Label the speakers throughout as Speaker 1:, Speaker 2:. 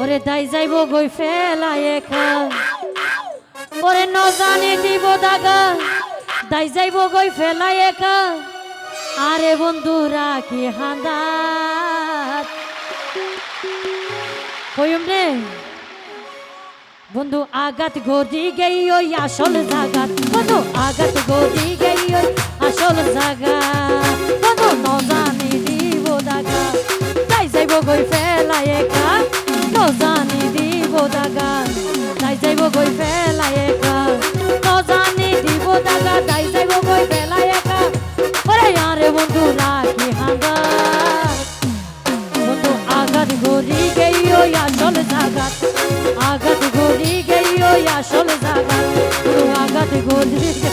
Speaker 1: ওরে দাই যাইব গই ফেলাই একা ওরে ন জানি দিব দাগা, দাই যাইব গই ফেলাই একা আরে বন্ধুরা, কি হাঁদাত কইম রে। বন্ধু আগাত গদি গেই ওই আসল জাগাত। বন্ধু আগাত গদি গেই ওই আসল জাগাত। আঘাত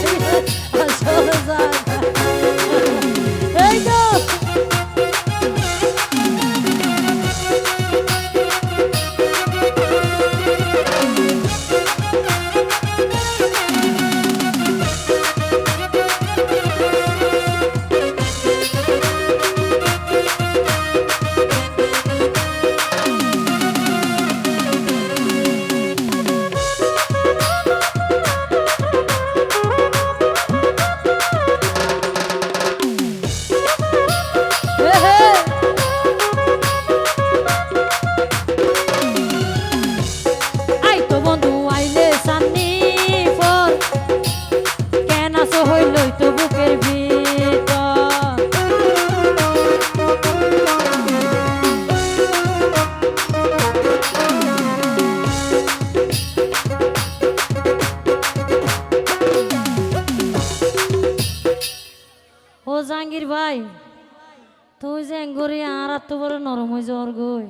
Speaker 1: জাহাঙ্গীর ভাই, তুই যে এঙ্গরি আর আর তো বড় নরম হয়ে যাওয়ার গই।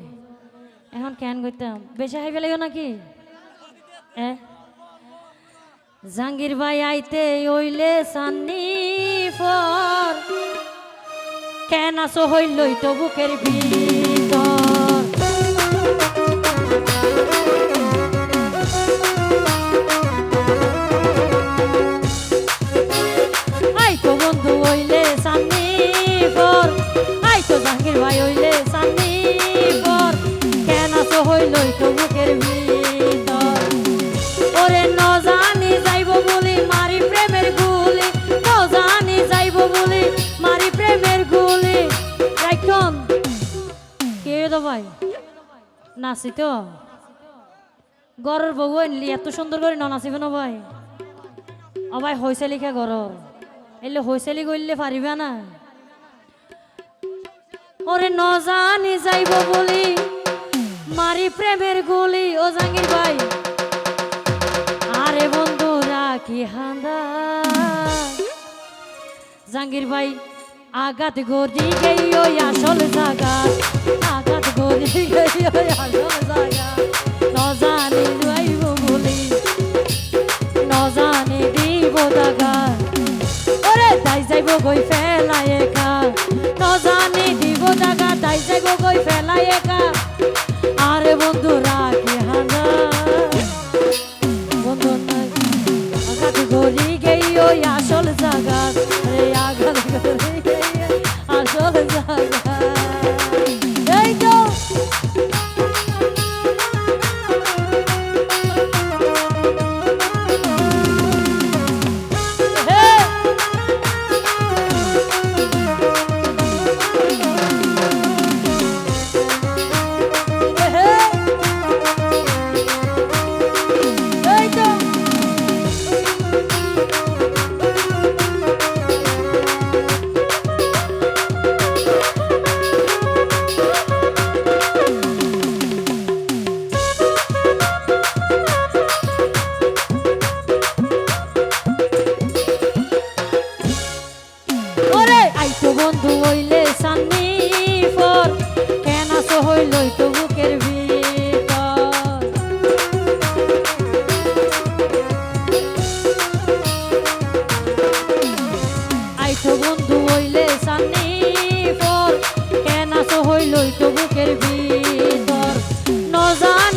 Speaker 1: এখন কেন করতাম বেশি হাই ফেলাইও নাকি? এ? জাহাঙ্গীর ভাই আইতে ওইলে সান্নি ফর। কেন আসো হইলই তো বুকের ভিতর আসো হইলই তো বুকের ভিতর। ওরে ন জানি যাইব গুলি, ন জানি যাইব বলি মারি প্রেমের গুলি। রাইখন। কে তো ভাই? নাচি তো? গরের বউ আনলি এত সুন্দর করে ন নাচিব না ভাই। ও ভাই হয়েছে লিখা গরর। এলে হয়েছে করলে পারিবা না। ওরে ন জানি যাইব বলি মারি প্রেমের গুলি, ও জাঙ্গির ভাই। আরে বন্ধু রাখি হান্দা। জাঙ্গির ভাই আগাত গড়ি গেই ওই আসল জাগাত আগাত গড়ি গেই ওই আসল জাগা ন জানি যাইব বলি, ন জানি দিব দাগা ওরে, তাই যাইব গই ফেলাই একা। ন জানি দিব দাগা তাই যাইব গই ফেলাই একা।